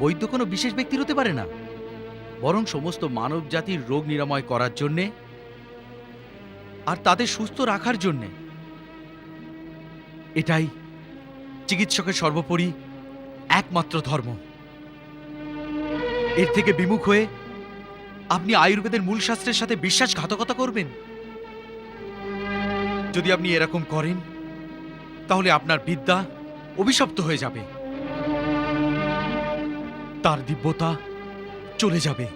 বৈদ্য কোনো বিশেষ ব্যক্তির হতে পারে না। বরং সমস্ত মানব জাতির রোগ নিরাময় করার জন্যে আর তাদের সুস্থ রাখার জন্যে। এটাই চিকিৎসকের সর্বোপরি একমাত্র ধর্ম। এর থেকে বিমুখ হয়ে আপনি আয়ুর্বেদের মূল শাস্ত্রের সাথে বিশ্বাসঘাতকতা করবেন। যদি আপনি এরকম করেন, তাহলে আপনার বিদ্যা অভিশপ্ত হয়ে যাবে। তার দিব্যতা চলে যাবে।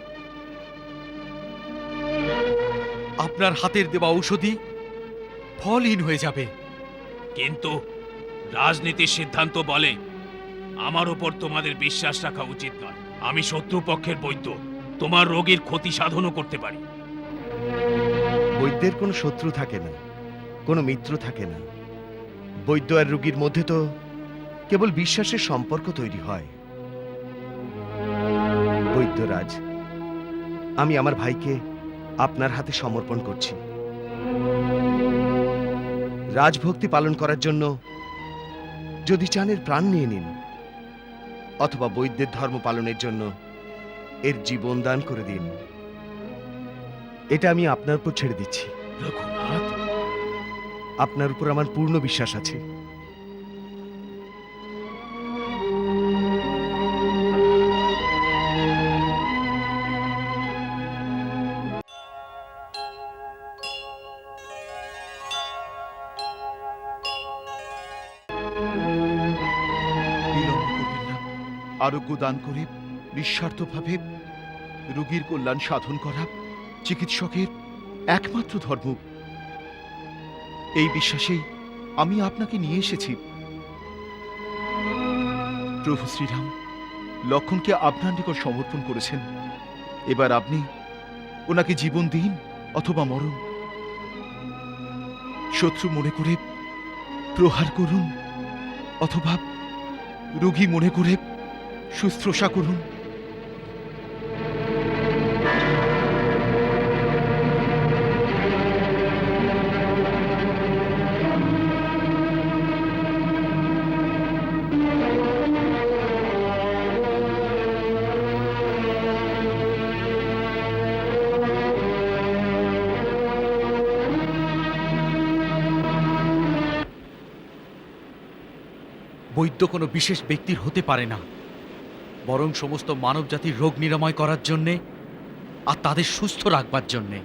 আপনার হাতের দেওয়া ঔষধি ফলহীন হয়ে যাবে। কিন্তু রাজনীতির সিদ্ধান্ত বলে আমার ওপর তোমাদের বিশ্বাস রাখা উচিত নয়। আমি শত্রুপক্ষের বৈদ্য তোমার রোগীর ক্ষতি সাধনও করতে পারি। বৈদ্যের কোনো শত্রু থাকে না কোনো মিত্র থাকে না। বৈদ্য আর রোগীর মধ্যে তো কেবল বিশ্বাসের সম্পর্ক তৈরি হয়। বৈদ্যরাজ আমি আমার ভাইকে আপনার হাতে সমর্পণ করছি। রাজভক্তি পালন করার জন্য যদি চানের প্রাণ নিয়ে নিন অথবা বৈদ্যের ধর্ম পালনের জন্য এর জীবন দান করে দিন। এটা আমি আপনার উপর ছেড়ে দিচ্ছি। আপনার উপর আমার পূর্ণ বিশ্বাস আছে। আরোগ্য দান করে, নিঃস্বার্থভাবে রোগীর কল্যাণ সাধন করা চিকিৎসকের একমাত্র ধর্ম। এই বিশ্বাসেই আমি আপনাকে নিয়ে এসেছি। প্রভু শ্রীরাম, লক্ষণকে আপনার নিকট সমর্পণ করেছেন। এবার আপনি ওনাকে জীবন দিন অথবা মরণ। শত্রু মনে করে প্রহার করুন অথবা রোগী মনে করে শুশ্রূষা করুন। বৈদ্য কোনো বিশেষ ব্যক্তির হতে পারে না। বরং সমস্ত মানবজাতির রোগ নিরাময় করার জন্যে আর তাদের সুস্থ রাখবার জন্যে।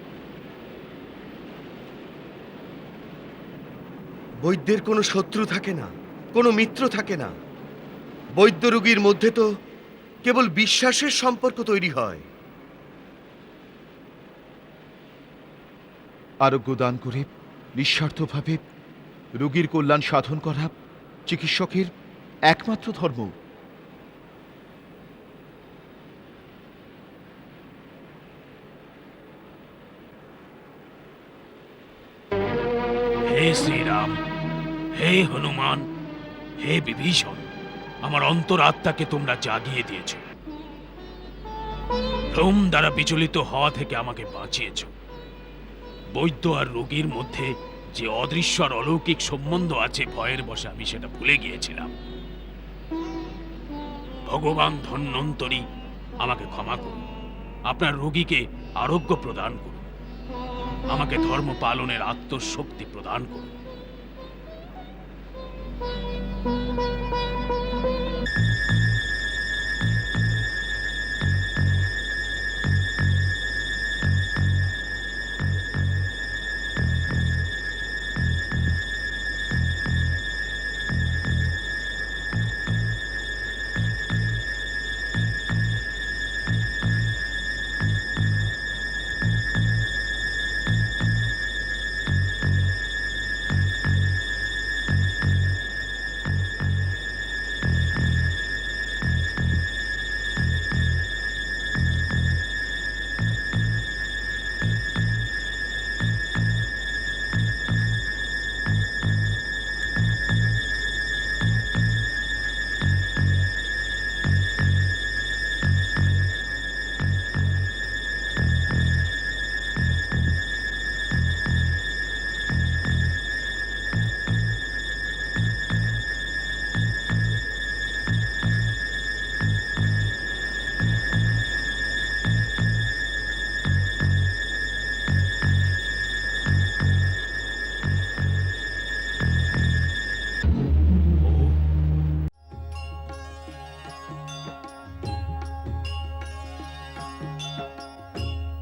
বৈদ্যের কোনো শত্রু থাকে না কোনো মিত্র থাকে না। বৈদ্য রোগীর মধ্যে তো কেবল বিশ্বাসের সম্পর্ক তৈরি হয়। আরোগ্য দান করে নিঃস্বার্থভাবে রোগীর কল্যাণ সাধন করা চিকিৎসকের একমাত্র ধর্ম। হে শ্রীরাম, হে হনুমান, হে বিভীষণ, আমার অন্তরাত্মাকে তোমরা জাগিয়ে দিয়েছ। ভ্রম দ্বারা বিচলিত হওয়া থেকে আমাকে বাঁচিয়েছ। বৈদ্য আর রোগীর মধ্যে যে অদৃশ্য আর অলৌকিক সম্বন্ধ আছে ভয়ের বসে আমি সেটা ভুলে গিয়েছিলাম। ভগবান ধন্যন্তরী আমাকে ক্ষমা করুন। আপনার রোগীকে আরোগ্য প্রদান করুন। আমাকে ধর্ম পালনের আত্মশক্তি প্রদান করুন।